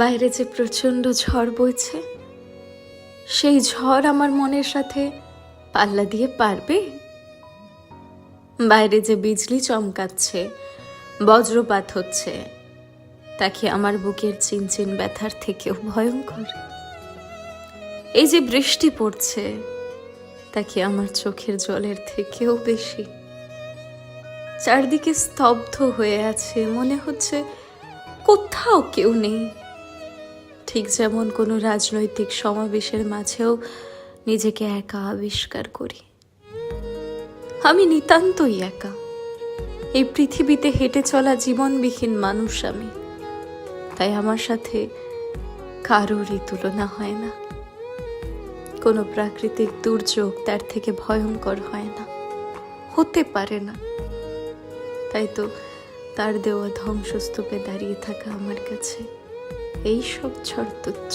বাইরে যে প্রচণ্ড ঝড় বইছে, সেই ঝড় আমার মনের সাথে পাল্লা দিয়ে পারবে? বাইরে যে বিজলি চমকাচ্ছে, বজ্রপাত হচ্ছে, তা কি আমার বুকের চিনচিন ব্যথার থেকেও ভয়ঙ্কর? এই যে বৃষ্টি পড়ছে, তা কি আমার চোখের জলের থেকেও বেশি? চারদিকে স্তব্ধ হয়ে আছে, মনে হচ্ছে কোথাও কেউ নেই। ঠিক যেমন কোনো রাজনৈতিক সমাবেশের মাঝেও নিজেকে একা আবিষ্কার করি। আমি নিতান্তই একা। এই পৃথিবীতে হেঁটে চলা জীবনবিহীন মানুষ আমি। তাই আমার সাথে কারোরই তুলনা হয় না। কোনো প্রাকৃতিক দুর্যোগ তার থেকে ভয়ঙ্কর হয় না। হতে পারে না। তাই তো তার দেওয়া ধ্বংসস্তূপে দাঁড়িয়ে থাকা আমার কাছে এই সব ঝড় তুচ্ছ।